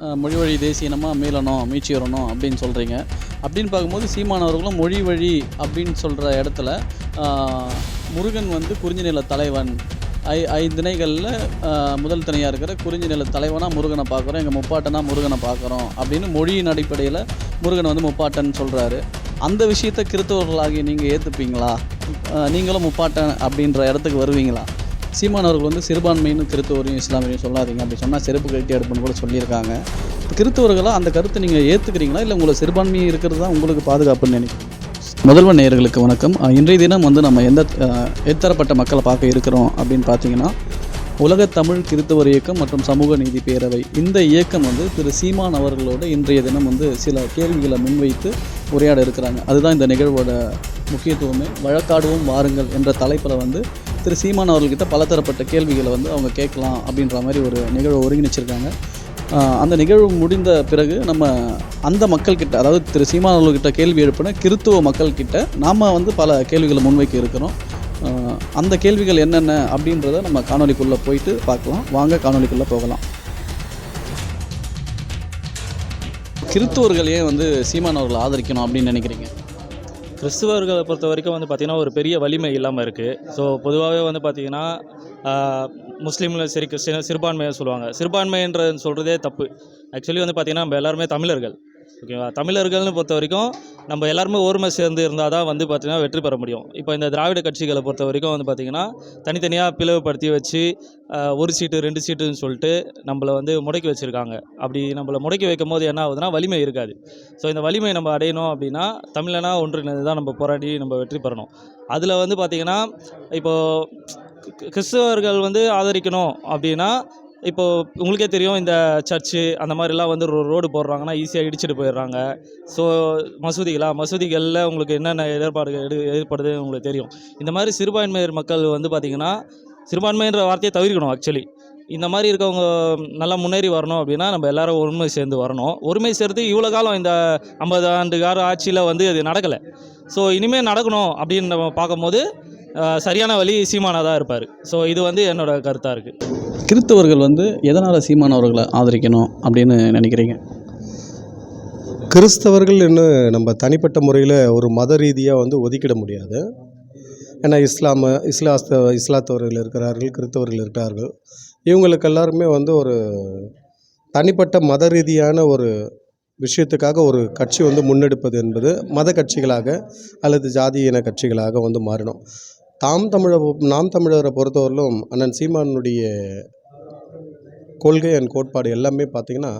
மொழி வழி தேசிய இனமாக மீளணும் மீச்சி வரணும் அப்படின்னு சொல்கிறீங்க அப்படின்னு பார்க்கும்போது சீமானவர்களும் மொழி வழி அப்படின்னு சொல்கிற இடத்துல முருகன் வந்து குறிஞ்சி நில தலைவன். ஐ ஐந்திணைகளில் முதல் தனியாக இருக்கிற குறிஞ்சி நில தலைவனாக முருகனை பார்க்குறோம் எங்கள் முப்பாட்டனாக முருகனை பார்க்குறோம் அப்படின்னு மொழியின் அடிப்படையில் முருகனை வந்து முப்பாட்டன் சொல்கிறாரு அந்த விஷயத்தை கிறித்தவர்களாகி நீங்கள் ஏற்றுப்பீங்களா நீங்களும் முப்பாட்டன் அப்படின்ற இடத்துக்கு வருவீங்களா? சீமானவர்கள் வந்து சிறுபான்மையின்னு கிறித்தவரையும் இஸ்லாமியும் சொல்லாதீங்க. அப்படி சொன்னால் செருப்பு கட்டி எடுப்புன்னு கூட சொல்லியிருக்காங்க. கிறித்தவர்களாக அந்த கருத்தை நீங்கள் ஏற்றுக்கிறீங்களா இல்லை உங்களை சிறுபான்மை இருக்கிறது தான் உங்களுக்கு பாதுகாப்புன்னு நினைக்கிறேன் முதல்வர் நேயர்களுக்கு வணக்கம். இன்றைய தினம் வந்து நம்ம எந்த எத்தரப்பட்ட மக்களை பார்க்க இருக்கிறோம் அப்படின்னு பார்த்தீங்கன்னா உலக தமிழ் கிறித்தவர் இயக்கம் மற்றும் சமூக நீதி பேரவை. இந்த இயக்கம் வந்து திரு சீமான் அவர்களோட இன்றைய தினம் வந்து சில கேள்விகளை முன்வைத்து உரையாட இருக்கிறாங்க. அதுதான் இந்த நிகழ்வோட முக்கியத்துவமே. வழக்காடுவோம் வாருங்கள் என்ற தலைப்பில் வந்து திரு சீமான் அவர்கள்கிட்ட பலதரப்பட்ட கேள்விகளை வந்து அவங்க கேட்கலாம் அப்படின்ற மாதிரி ஒரு நிகழ்வு ஒருங்கிணைச்சிருக்காங்க. அந்த நிகழ்வு முடிந்த பிறகு நம்ம அந்த மக்கள்கிட்ட அதாவது திரு சீமான் அவர்கள்கிட்ட கேள்வி எழுப்பின கிறித்துவ மக்கள்கிட்ட நாம் வந்து பல கேள்விகளை முன்வைக்க இருக்கிறோம். அந்த கேள்விகள் என்னென்ன அப்படின்றத நம்ம காணொலிக்குள்ளே போயிட்டு பார்க்கலாம். வாங்க காணொலிக்குள்ளே போகலாம். கிறித்துவர்கள் ஏன் வந்து சீமான் அவர்களை ஆதரிக்கணும் அப்படின்னு நினைக்கிறீங்க? கிறிஸ்துவர்களை பொறுத்த வரைக்கும் வந்து பார்த்திங்கன்னா ஒரு பெரிய வலிமை இல்லாமல் இருக்குது ஸோ பொதுவாகவே வந்து பார்த்திங்கன்னா முஸ்லீமில் சரி கிறிஸ்டின் சிறுபான்மையாக சொல்லுவாங்க. சிறுபான்மைன்றது சொல்கிறதே தப்பு. ஆக்சுவலி வந்து பார்த்திங்கன்னா நம்ம எல்லாருமே தமிழர்கள். ஓகேவா தமிழர்கள்னு பொறுத்த வரைக்கும் நம்ம எல்லாருமே ஒருமை சேர்ந்து இருந்தால் தான் வந்து பார்த்திங்கன்னா வெற்றி பெற முடியும். இப்போ இந்த திராவிட கட்சிகளை பொறுத்த வரைக்கும் வந்து பார்த்திங்கன்னா தனித்தனியாக பிளவுபடுத்தி வச்சு ஒரு சீட்டு ரெண்டு சீட்டுன்னு சொல்லிட்டு நம்மளை வந்து முடக்கி வச்சுருக்காங்க. அப்படி நம்மளை முடக்கி வைக்கும் போது என்ன ஆகுதுன்னா வலிமை இருக்காது. ஸோ இந்த வலிமை நம்ம அடையணும் அப்படின்னா தமிழனா ஒன்றிணைந்து தான் நம்ம போராடி நம்ம வெற்றி பெறணும். அதில் வந்து பார்த்திங்கன்னா இப்போது கிறிஸ்தவர்கள் வந்து ஆதரிக்கணும் அப்படின்னா இப்போது உங்களுக்கே தெரியும் இந்த சர்ச்சு அந்த மாதிரிலாம் வந்து ரோ ரோடு போடுறாங்கன்னா ஈஸியாக இடிச்சிட்டு போயிடுறாங்க. ஸோ மசூதிகளா? மசூதிகளில் உங்களுக்கு என்னென்ன ஏற்பாடுகள் எடு ஏற்படுது உங்களுக்கு தெரியும். இந்த மாதிரி சிறுபான்மையர் மக்கள் வந்து பார்த்திங்கன்னா சிறுபான்மைன்ற வார்த்தையை தவிர்க்கணும் ஆக்சுவலி இந்த மாதிரி இருக்கவங்க நல்லா முன்னேறி வரணும் அப்படின்னா நம்ம எல்லாரும் ஒருமை சேர்ந்து வரணும். ஒருமை சேர்த்து இவ்வளோ காலம் இந்த ஐம்பது ஆண்டு கால ஆட்சியில் வந்து அது நடக்கலை. ஸோ இனிமேல் நடக்கணும் அப்படின்னு நம்ம பார்க்கும்போது சரியான வழி சீமானாக தான் இருப்பார். ஸோ இது வந்து என்னோட கருத்தாக இருக்குது கிறித்தவர்கள் வந்து எதனால் சீமான் அவர்களை ஆதரிக்கணும் அப்படின்னு நினைக்கிறீங்க? கிறிஸ்தவர்கள் இன்னும் நம்ம தனிப்பட்ட முறையில் ஒரு மத ரீதியாக வந்து ஒதுக்கிட முடியாது. ஏன்னா இஸ்லாம இஸ்லாஸ்த இஸ்லாத்தவர்கள் இருக்கிறார்கள் கிறிஸ்தவர்கள் இருக்கிறார்கள். இவங்களுக்கு எல்லாருமே வந்து ஒரு தனிப்பட்ட மத ரீதியான ஒரு விஷயத்துக்காக ஒரு கட்சி வந்து முன்னெடுப்பது என்பது மத கட்சிகளாக அல்லது ஜாதி இன கட்சிகளாக வந்து மாறிடும் தாம் தமிழ நாம் தமிழரை பொறுத்தவரையிலும் அண்ணன் சீமானுடைய கொள்கை அண்ட் கோட்பாடு எல்லாமே பார்த்திங்கன்னா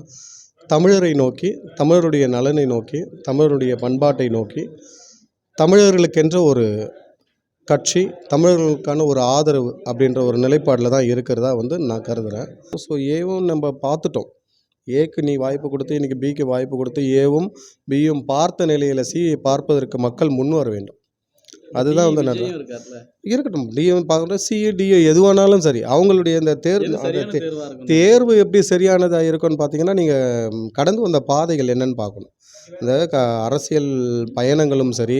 தமிழரை நோக்கி தமிழருடைய நலனை நோக்கி தமிழருடைய பண்பாட்டை நோக்கி தமிழர்களுக்கென்ற ஒரு கட்சி தமிழர்களுக்கான ஒரு ஆதரவு அப்படின்ற ஒரு நிலைப்பாடில் தான் இருக்கிறதா வந்து நான் கருதுகிறேன் ஸோ ஏவும் நம்ம பார்த்துட்டோம். ஏக்கு நீ வாய்ப்பு கொடுத்து இன்றைக்கி பிக்கு வாய்ப்பு கொடுத்து ஏவும் பியும் பார்த்த நிலையில் சியை பார்ப்பதற்கு மக்கள் முன் வர வேண்டும். அதுதான் வந்து நல்ல இருக்கட்டும். டிஎம் பார்க்குறோம் சிஏ டிஏ எதுவானாலும் சரி. அவங்களுடைய இந்த தேர்வு அந்த தேர்வு எப்படி சரியானதாக இருக்கும்னு பார்த்தீங்கன்னா நீங்கள் கடந்து வந்த பாதைகள் என்னன்னு பார்க்கணும். இந்த க அரசியல் பயணங்களும் சரி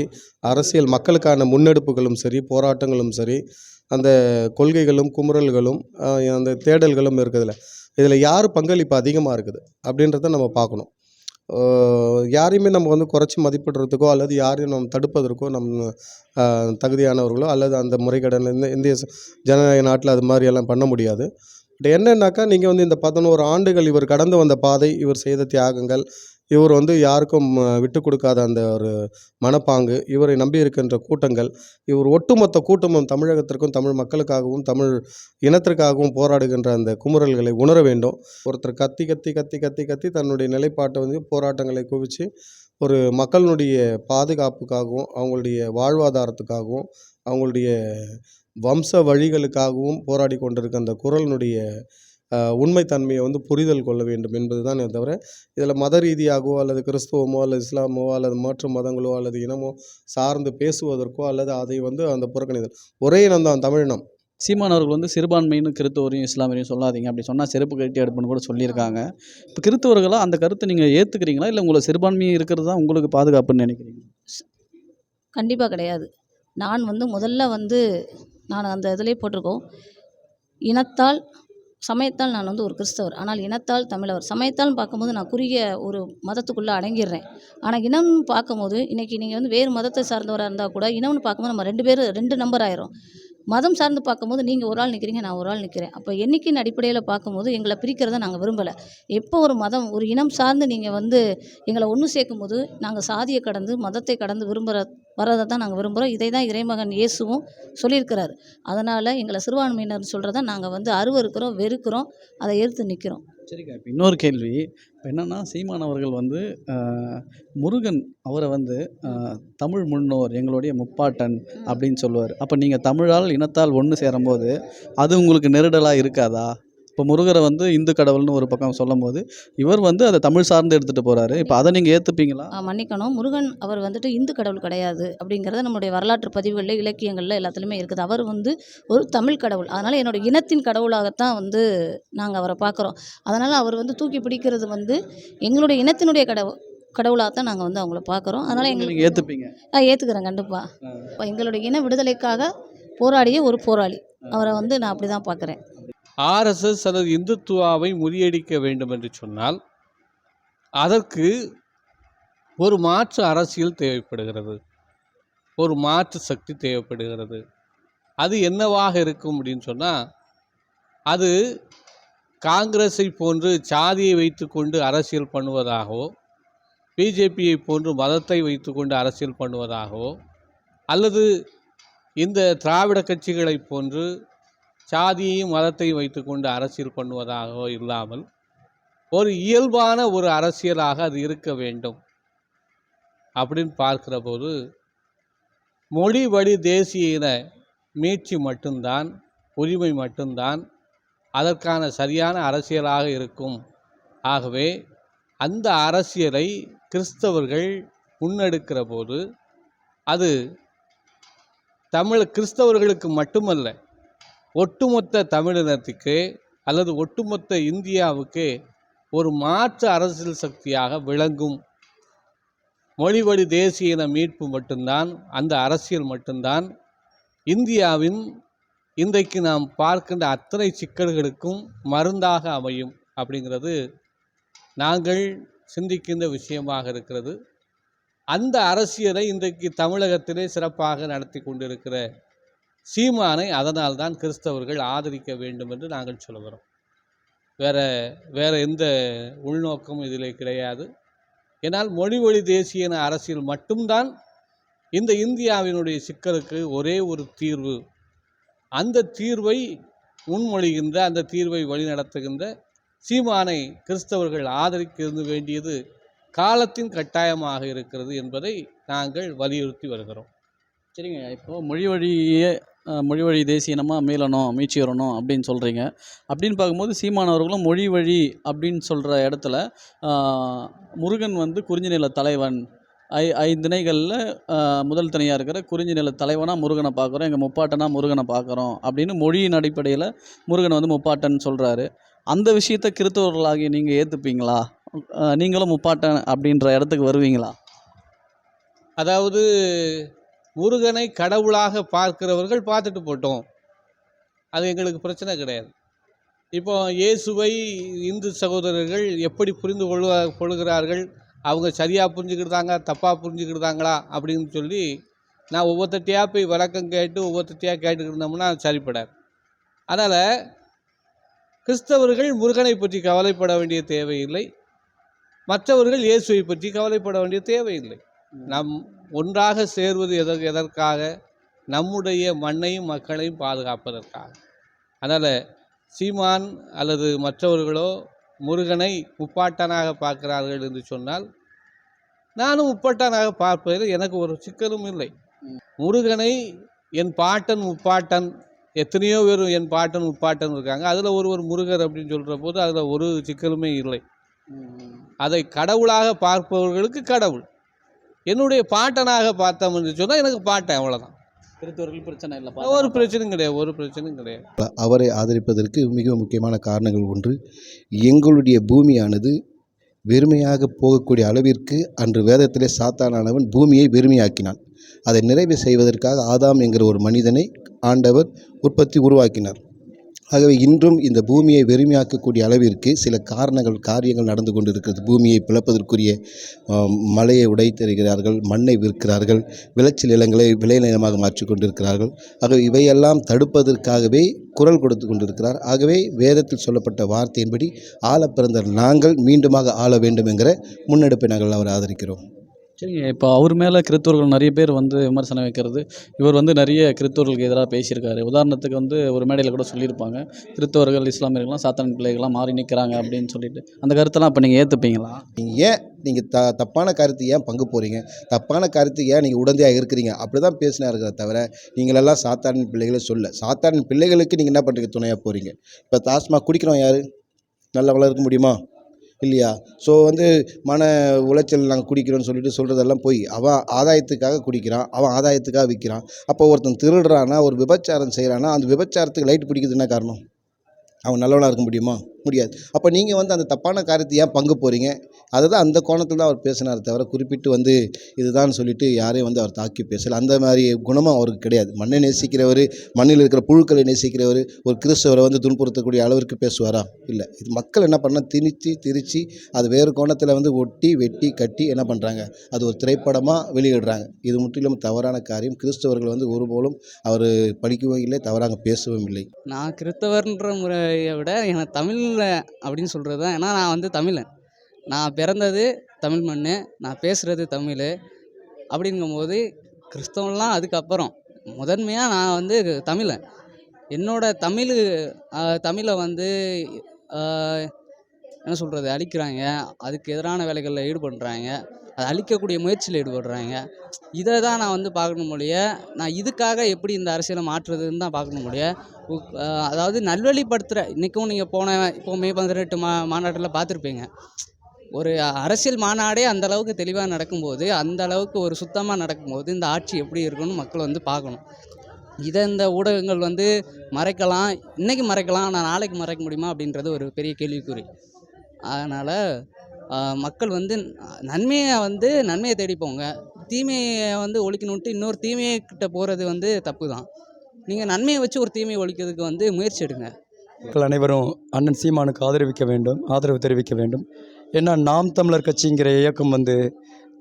அரசியல் மக்களுக்கான முன்னெடுப்புகளும் சரி போராட்டங்களும் சரி அந்த கொள்கைகளும் குமுறல்களும் அந்த தேடல்களும் இருக்குதுல்ல. இதில் யார் பங்களிப்பு அதிகமாக இருக்குது அப்படின்றத நம்ம பார்க்கணும். யாரையுமே நம்ம வந்து குறைச்சி மதிப்பிடுறதுக்கோ அல்லது யாரையும் நம்ம தடுப்பதற்கோ நம்ம தகுதியானவர்களோ அல்லது அந்த முறைகேடன் இந்த இந்திய ஜனநாயக நாட்டில் அது மாதிரி எல்லாம் பண்ண முடியாது. பட் என்னன்னாக்கா நீங்கள் வந்து இந்த பதினோரு ஆண்டுகள் இவர் கடந்து வந்த பாதை இவர் செய்த தியாகங்கள் இவர் வந்து யாருக்கும் விட்டு கொடுக்காத அந்த ஒரு மனப்பாங்கு இவரை நம்பி இருக்கின்ற கூட்டங்கள் இவர் ஒட்டுமொத்த கூட்டமும் தமிழகத்திற்கும் தமிழ் மக்களுக்காகவும் தமிழ் இனத்திற்காகவும் போராடுகின்ற அந்த குமுறல்களை உணர வேண்டும். ஒருத்தர் கத்தி கத்தி கத்தி கத்தி கத்தி தன்னுடைய நிலைப்பாட்டை வந்து போராட்டங்களை குவித்து ஒரு மக்களினுடைய பாதுகாப்புக்காகவும் அவங்களுடைய வாழ்வாதாரத்துக்காகவும் அவங்களுடைய வம்ச வழிகளுக்காகவும் போராடி கொண்டிருக்க அந்த குரலினுடைய உண்மைத்தன்மையை வந்து புரிதல் கொள்ள வேண்டும் என்பது தான் தவிர இதில் மத ரீதியாகவோ அல்லது கிறிஸ்துவமோ அல்லது இஸ்லாமோ அல்லது மாற்று மதங்களோ அல்லது இனமோ சார்ந்து பேசுவதற்கோ அல்லது அதை வந்து அந்த புறக்கணிதல். ஒரே இனம்தான் தமிழினம் சீமான் அவர்கள் வந்து சிறுபான்மைன்னு கிறித்தவரையும் இஸ்லாமியரையும் சொல்லாதீங்க அப்படி சொன்னால் செருப்பு கழட்டி எடுப்புன்னு கூட சொல்லியிருக்காங்க. இப்போ கிறித்தவர்களாக அந்த கருத்தை நீங்கள் ஏற்றுக்கிறீங்களா இல்லை உங்களை சிறுபான்மையை இருக்கிறது தான் உங்களுக்கு பாதுகாப்புன்னு நினைக்கிறீங்க கண்டிப்பாக கிடையாது. நான் வந்து முதல்ல வந்து நான் அந்த இதிலே போட்டிருக்கோம். இனத்தால் சமயத்தால் நான் வந்து ஒரு கிறிஸ்தவர். ஆனால் இனத்தால் தமிழவர். சமயத்தால் பார்க்கும்போது நான் குறுகிய ஒரு மதத்துக்குள்ளே அடங்கிடுறேன். ஆனால் இனம்னு பார்க்கும்போது இன்றைக்கி நீங்கள் வந்து வேறு மதத்தை சார்ந்தவராக இருந்தால் கூட இனம்னு பார்க்கும்போது நம்ம ரெண்டு பேரும் ரெண்டு நம்பர் ஆயிரும். மதம் சார்ந்து பார்க்கும்போது நீங்கள் ஒரு ஆள் நிற்கிறீங்க நான் ஒரு ஆள் நிற்கிறேன் அப்போ எண்ணிக்கையின் அடிப்படையில் பார்க்கும்போது எங்களை பிரிக்கிறத நாங்கள் விரும்பலை. எப்போ ஒரு மதம் ஒரு இனம் சார்ந்து நீங்கள் வந்து எங்களை ஒன்று சேர்க்கும்போது நாங்கள் சாதியை கடந்து மதத்தை கடந்து விரும்புகிற வரதை தான் நாங்கள் விரும்புகிறோம் இதை தான் இறைமகன் இயேசுவும் சொல்லியிருக்கிறார். அதனால் எங்களை சிறுபான்மையினர் சொல்கிறத நாங்கள் வந்து அருவருக்கிறோம் வெறுக்கிறோம் அதை எதிர்த்து நிற்கிறோம் சரிக்கா இப்போ இன்னொரு கேள்வி. இப்போ என்னென்னா சீமான் அவர்கள் வந்து முருகன் அவரை வந்து தமிழ் முன்னோர் எங்களுடைய முப்பாட்டன் அப்படின்னு சொல்லுவார். அப்போ நீங்கள் தமிழால் இனத்தால் ஒன்று சேரும்போது அது உங்களுக்கு நெருடலாக இருக்காதா? இப்போ முருகரை வந்து இந்து கடவுள்னு ஒரு பக்கம் சொல்லும்போது இவர் வந்து அதை தமிழ் சார்ந்து எடுத்துகிட்டு போகிறாரு இப்போ அதை நீங்கள் ஏற்றுப்பீங்களா ஆ, மன்னிக்கணும். முருகன் அவர் வந்துட்டு இந்து கடவுள் கிடையாது அப்படிங்கிறது நம்மளுடைய வரலாற்று பதிவுகளில் இலக்கியங்களில் எல்லாத்துலேயுமே இருக்குது. அவர் வந்து ஒரு தமிழ் கடவுள். அதனால் என்னோட இனத்தின் கடவுளாகத்தான் வந்து நாங்கள் அவரை பார்க்குறோம். அதனால் அவர் வந்து தூக்கி பிடிக்கிறது வந்து எங்களுடைய இனத்தினுடைய கடவுள் கடவுளாக தான் நாங்கள் வந்து அவங்கள பார்க்குறோம். அதனால் எங்களுக்கு ஏற்றுப்பீங்க நான் ஏற்றுக்கிறேன் கண்டிப்பாக இப்போ எங்களுடைய இன விடுதலைக்காக போராடிய ஒரு போராளி. அவரை வந்து நான் அப்படி தான் பார்க்குறேன். ஆர்எஸ்எஸ் அல்லது இந்துத்துவாவை முறியடிக்க வேண்டும் என்று சொன்னால் அதற்கு ஒரு மாற்று அரசியல் தேவைப்படுகிறது. ஒரு மாற்று சக்தி தேவைப்படுகிறது. அது என்னவாக இருக்கும் அப்படின்னு சொன்னால் அது காங்கிரஸை போன்று சாதியை வைத்துக்கொண்டு அரசியல் பண்ணுவதாகவோ பிஜேபியை போன்று மதத்தை வைத்துக்கொண்டு அரசியல் பண்ணுவதாகவோ அல்லது இந்த திராவிட கட்சிகளைப் போன்று சாதியையும் மதத்தையும் வைத்துக்கொண்டு அரசியல் பண்ணுவதாகவோ இல்லாமல் ஒரு இயல்பான ஒரு அரசியலாக அது இருக்க வேண்டும் அப்படின்னு பார்க்கிற போது மொழி வழி தேசிய இன மீட்சி மட்டும்தான் உரிமை மட்டும்தான் அதற்கான சரியான அரசியலாக இருக்கும். ஆகவே அந்த அரசியலை கிறிஸ்தவர்கள் முன்னெடுக்கிற போது அது தமிழ் கிறிஸ்தவர்களுக்கு மட்டுமல்ல ஒட்டுமொத்த தமிழினத்துக்கு அல்லது ஒட்டுமொத்த இந்தியாவுக்கு ஒரு மாற்று அரசியல் சக்தியாக விளங்கும். மொழிவழி தேசிய இன மீட்பு மட்டும்தான் அந்த அரசியல் மட்டும்தான். இந்தியாவின் இன்றைக்கு நாம் பார்க்கின்ற அத்தனை சிக்கல்களுக்கும் மருந்தாக அமையும் அப்படிங்கிறது நாங்கள் சிந்திக்கின்ற விஷயமாக இருக்கிறது. அந்த அரசியலை இன்றைக்கு தமிழகத்திலே சிறப்பாக நடத்தி கொண்டிருக்கிற சீமானை அதனால் தான் கிறிஸ்தவர்கள் ஆதரிக்க வேண்டும் என்று நாங்கள் சொல்கிறோம் வேற வேற எந்த உள்நோக்கமும் இதில் கிடையாது. ஏன்னால் மொழி வழி தேசிய அரசியல் மட்டும்தான் இந்த இந்தியாவினுடைய சிக்கலுக்கு ஒரே ஒரு தீர்வு. அந்த தீர்வை முன்மொழிகின்ற அந்த தீர்வை வழிநடத்துகின்ற சீமானை கிறிஸ்தவர்கள் ஆதரிக்க வேண்டியது காலத்தின் கட்டாயமாக இருக்கிறது என்பதை நாங்கள் வலியுறுத்தி வருகிறோம். சரிங்க இப்போது மொழி வழியே மொழி வழி தேசிய இனமாக மீளணும் மீச்சி வரணும் அப்படின்னு சொல்கிறீங்க அப்படின்னு பார்க்கும்போது சீமானவர்களும் மொழி வழி அப்படின்னு சொல்கிற இடத்துல முருகன் வந்து குறிஞ்சி நில தலைவன். ஐ ஐந்திணைகளில் முதல் தனியாக இருக்கிற குறிஞ்சி நில தலைவனாக முருகனை பார்க்குறோம் எங்கள் முப்பாட்டனா முருகனை பார்க்குறோம் அப்படின்னு மொழியின் அடிப்படையில் முருகன் வந்து முப்பாட்டன் சொல்கிறாரு அந்த விஷயத்தை கிறித்தவர்களாகி நீங்கள் ஏற்றுப்பீங்களா நீங்களும் முப்பாட்டன் அப்படின்ற இடத்துக்கு வருவீங்களா? அதாவது முருகனை கடவுளாக பார்க்கிறவர்கள் பார்த்துட்டு போட்டோம். அது எங்களுக்கு பிரச்சனை கிடையாது. இப்போ இயேசுவை இந்து சகோதரர்கள் எப்படி புரிந்து கொள்வா கொள்கிறார்கள்? அவங்க சரியாக புரிஞ்சுக்கிட்டாங்க தப்பாக புரிஞ்சுக்கிட்டாங்களா? அப்படின்னு சொல்லி நான் ஒவ்வொருத்தட்டியாக போய் விளக்கம் கேட்டு ஒவ்வொருத்தட்டியாக கேட்டுக்கிட்டு இருந்தோம்னா சரிப்படாது. அதனால் கிறிஸ்தவர்கள் முருகனை பற்றி கவலைப்பட வேண்டிய தேவையில்லை. மற்றவர்கள் இயேசுவை பற்றி கவலைப்பட வேண்டிய தேவையில்லை. நம் ஒன்றாக சேர்வது எதற்கு எதற்காக? நம்முடைய மண்ணையும் மக்களையும் பாதுகாப்பதற்காக. அதனால் சீமான் அல்லது மற்றவர்களோ முருகனை முப்பாட்டனாக பார்க்கிறார்கள் என்று சொன்னால் நானும் முப்பாட்டனாக பார்ப்பதில் எனக்கு ஒரு சிக்கலும் இல்லை. முருகனை என் பாட்டன் முப்பாட்டன் எத்தனையோ பேர் என் பாட்டன் முப்பாட்டன் இருக்காங்க. அதில் ஒருவர் முருகர் அப்படின்னு சொல்கிற போது அதில் ஒரு சிக்கலுமே இல்லை. அதை கடவுளாக பார்ப்பவர்களுக்கு கடவுள். என்னுடைய பாட்டனாக பார்த்தோம் என்று சொன்னால் எனக்கு பாட்டன் அவ்வளோதான் கிறித்தவர்கள் பிரச்சனை இல்லை ஒரு பிரச்சனையும் கிடையாது ஒரு பிரச்சனையும் கிடையாது. அவரை ஆதரிப்பதற்கு மிக முக்கியமான காரணங்கள் ஒன்று எங்களுடைய பூமியானது வெறுமையாக போகக்கூடிய அளவிற்கு அன்று வேதத்திலே சாத்தானானவன் பூமியை வெறுமையாக்கினான். அதை நிறைவு செய்வதற்காக ஆதாம் என்கிற ஒரு மனிதனை ஆண்டவர் உற்பத்தி உருவாக்கினார். ஆகவே இன்றும் இந்த பூமியை வெறுமையாக்கக்கூடிய அளவிற்கு சில காரணங்கள் காரியங்கள் நடந்து கொண்டிருக்கிறது. பூமியை பிளப்பதற்குரிய மலையை உடைத்தருகிறார்கள் மண்ணை விற்கிறார்கள் விளைச்சல் நிலங்களை விளைநிலமாக மாற்றிக் கொண்டிருக்கிறார்கள். ஆகவே இவையெல்லாம் தடுப்பதற்காகவே குரல் கொடுத்து கொண்டிருக்கிறார். ஆகவே வேதத்தில் சொல்லப்பட்ட வார்த்தையின்படி ஆள பிறந்த நாங்கள் மீண்டுமாக ஆள வேண்டும் என்கிற முன்னெடுப்பை நாங்கள் அவர் ஆதரிக்கிறோம். சரிங்க. இப்போ அவர் மேலே கிறித்தவர்கள் நிறைய பேர் வந்து விமர்சனம் வைக்கிறது. இவர் வந்து நிறைய கிறித்தவர்களுக்கு எதிராக பேசியிருக்காரு. உதாரணத்துக்கு வந்து ஒரு மேடையில் கூட சொல்லியிருப்பாங்க. கிறிஸ்தவர்கள் இஸ்லாமியர்கள்லாம் சாத்தான் பிள்ளைகள்லாம் மாறி நிற்கிறாங்க அப்படின்னு சொல்லிட்டு. அந்த கருத்தெல்லாம் இப்போ நீங்கள் ஏற்றுப்பீங்களா நீங்கள் ஏன் நீங்கள் த தப்பான கருத்து ஏன் பங்கு போகிறீங்க தப்பான கருத்து ஏன் நீங்கள் உடந்தையாக இருக்கிறீங்க? அப்படி தான் பேசினாருக்கிறத தவிர நீங்களெல்லாம் சாத்தானின் பிள்ளைகளை சொல்ல. சாத்தானின் பிள்ளைகளுக்கு நீங்கள் என்ன பண்ணுறீங்க துணையாக போகிறீங்க இப்போ தாஸ்மா குடிக்கிறோம் யார்? நல்லா இருக்க முடியுமா? இல்லையா? ஸோ வந்து மன உளைச்சல் நாங்கள் குடிக்கிறோன்னு சொல்லிட்டு சொல்கிறதெல்லாம் போய் அவன் ஆதாயத்துக்காக குடிக்கிறான் அவன் ஆதாயத்துக்காக விற்கிறான் அப்போ ஒருத்தன் திருடுறானா ஒரு விபச்சாரம் செய்கிறானா அந்த விபச்சாரத்துக்கு லைட் பிடிக்குது என்ன காரணம்? அவன் நல்லவனாக இருக்க முடியுமா? முடியாது. அப்போ நீங்கள் வந்து அந்த தப்பான காரியத்தை ஏன் பங்கு போகிறீங்க அதை தான் அந்த கோணத்தில் தான் அவர் பேசினார் தவிர குறிப்பிட்டு வந்து இதுதான் சொல்லிட்டு யாரையும் வந்து அவர் தாக்கி பேசலை. அந்த மாதிரி குணமும் அவருக்கு கிடையாது. மண்ணை நேசிக்கிறவர் மண்ணில் இருக்கிற புழுக்களை நேசிக்கிறவர் ஒரு கிறிஸ்தவரை வந்து துன்புறுத்தக்கூடிய அளவிற்கு பேசுவாரா? இல்லை. இது மக்கள் என்ன பண்ணால் திணிச்சு திரிச்சு அது வேறு கோணத்தில் வந்து ஒட்டி வெட்டி கட்டி என்ன பண்ணுறாங்க அது ஒரு திரைப்படமாக வெளியிடுறாங்க. இது முற்றிலும் தவறான காரியம். கிறிஸ்தவர்கள் வந்து ஒருபோலும் அவர் படிக்கவும் இல்லை தவறாக பேசவும் இல்லை. நான் கிறிஸ்தவர்ன்ற முறை மொழியை விட எனக்கு தமிழில் அப்படின்னு சொல்கிறது தான். ஏன்னா நான் வந்து தமிழன். நான் பிறந்தது தமிழ் மண் நான் பேசுகிறது தமிழ் அப்படிங்கும்போது கிறிஸ்தவம்லாம் அதுக்கப்புறம். முதன்மையாக நான் வந்து தமிழன். என்னோடய தமிழ் தமிழை வந்து என்ன சொல்கிறது அழிக்கிறாங்க. அதுக்கு எதிரான வேலைகளில் ஈடுபடுறாங்க. அதை அழிக்கக்கூடிய முயற்சியில் ஈடுபடுறாங்க. இதை தான் நான் வந்து பார்க்கணும் மொழிய நான் இதுக்காக எப்படி இந்த அரசியலை மாற்றுறதுன்னு தான் பார்க்கணும் மொழிய உ- அதாவது நல்வழிப்படுத்துகிற இன்றைக்கும் நீங்கள் போன இப்போ மே பதினெட்டு மா மாநாட்டில் பார்த்துருப்பீங்க. ஒரு அரசியல் மாநாடே அந்த அளவுக்கு தெளிவாக நடக்கும்போது அந்த அளவுக்கு ஒரு சுத்தமாக நடக்கும்போது இந்த ஆட்சி எப்படி இருக்குன்னு மக்கள் வந்து பார்க்கணும். இதை இந்த ஊடகங்கள் வந்து மறைக்கலாம் இன்றைக்கி மறைக்கலாம் ஆனால் நாளைக்கு மறைக்க முடியுமா அப்படின்றது ஒரு பெரிய கேள்விக்குறி. அதனால் மக்கள் வந்து நன்மையை வந்து நன்மையை தேடி போங்க. தீமையை வந்து ஒழிக்கணுன்ட்டு இன்னொரு தீமைக்கிட்ட போகிறது வந்து தப்பு தான் நீங்கள் நன்மையை வச்சு ஒரு தீமையை ஒழிக்கிறதுக்கு வந்து முயற்சி எடுங்க. மக்கள் அனைவரும் அண்ணன் சீமானுக்கு ஆதரவிக்க வேண்டும் ஆதரவு தெரிவிக்க வேண்டும். ஏன்னா நாம் தமிழர் கட்சிங்கிற இயக்கம் வந்து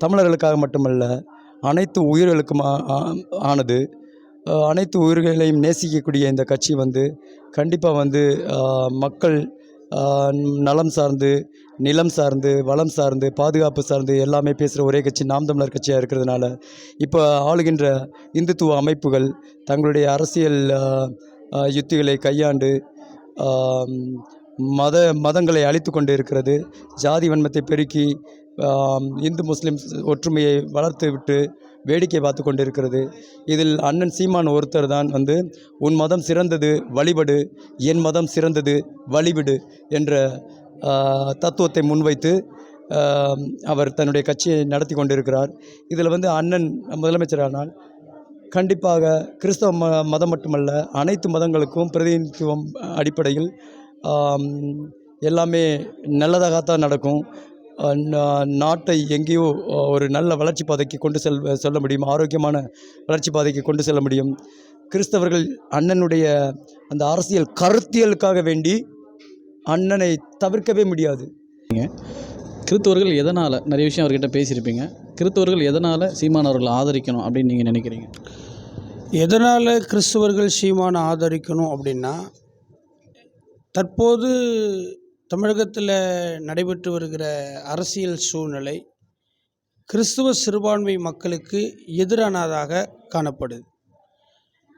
தமிழர்களுக்காக மட்டுமல்ல அனைத்து உயிர்களுக்கும் ஆ- ஆனது. அனைத்து உயிர்களையும் நேசிக்கக்கூடிய இந்த கட்சி வந்து கண்டிப்பாக வந்து மக்கள் நலம் சார்ந்து நிலம் சார்ந்து வளம் சார்ந்து பாதுகாப்பு சார்ந்து எல்லாமே பேசுகிற ஒரே கட்சி நாம் தமிழர் கட்சியாக இருக்கிறதுனால இப்போ ஆளுகின்ற இந்துத்துவ அமைப்புகள் தங்களுடைய அரசியல் யுத்திகளை கையாண்டு மத மதங்களை அழித்து கொண்டு இருக்கிறது. ஜாதி வன்மத்தை பெருக்கி இந்து முஸ்லீம் ஒற்றுமையை வளர்த்து விட்டு வேடிக்கை பார்த்து கொண்டிருக்கிறது. இதில் அண்ணன் சீமான் ஒருத்தர் தான் வந்து உன் மதம் சிறந்தது வழிபடு என் மதம் சிறந்தது வழிவிடு என்ற தத்துவத்தை முன்வைத்து அவர் தன்னுடைய கட்சியை நடத்தி கொண்டிருக்கிறார். இதில் வந்து அண்ணன் முதலமைச்சரானால் கண்டிப்பாக கிறிஸ்தவ ம மதம் மட்டுமல்ல அனைத்து மதங்களுக்கும் பிரதிநிதித்துவம் அடிப்படையில் எல்லாமே நல்லதாகத்தான் நடக்கும். நாட்டை எங்கேயோ ஒரு நல்ல வளர்ச்சி பாதைக்கு கொண்டு செல் செல்ல முடியும் ஆரோக்கியமான வளர்ச்சி பாதைக்கு கொண்டு செல்ல முடியும். கிறிஸ்தவர்கள் அண்ணனுடைய அந்த அரசியல் கருத்தியலுக்காக வேண்டி அண்ணனை தவிர்க்கவே முடியாது. கிறிஸ்தவர்கள் எதனால் நிறைய விஷயம் அவர்கிட்ட பேசியிருப்பீங்க. கிறிஸ்தவர்கள் எதனால் சீமான் அவர்களை ஆதரிக்கணும் அப்படின்னு நீங்கள் நினைக்கிறீங்க? எதனால் கிறிஸ்தவர்கள் சீமானை ஆதரிக்கணும் அப்படின்னா தற்போது தமிழகத்தில் நடைபெற்று வருகிற அரசியல் சூழ்நிலை கிறிஸ்துவ சிறுபான்மை மக்களுக்கு எதிரானதாக காணப்படுது.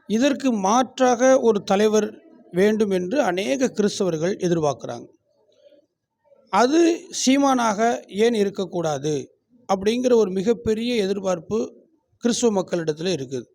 இதற்கு மாற்றாக ஒரு தலைவர் வேண்டும் என்று அநேக கிறிஸ்தவர்கள் எதிர்பார்க்குறாங்க. அது சீமானாக ஏன் இருக்கக்கூடாது? அப்படிங்கிற ஒரு மிகப்பெரிய எதிர்பார்ப்பு கிறிஸ்துவ மக்களிடத்தில் இருக்குது.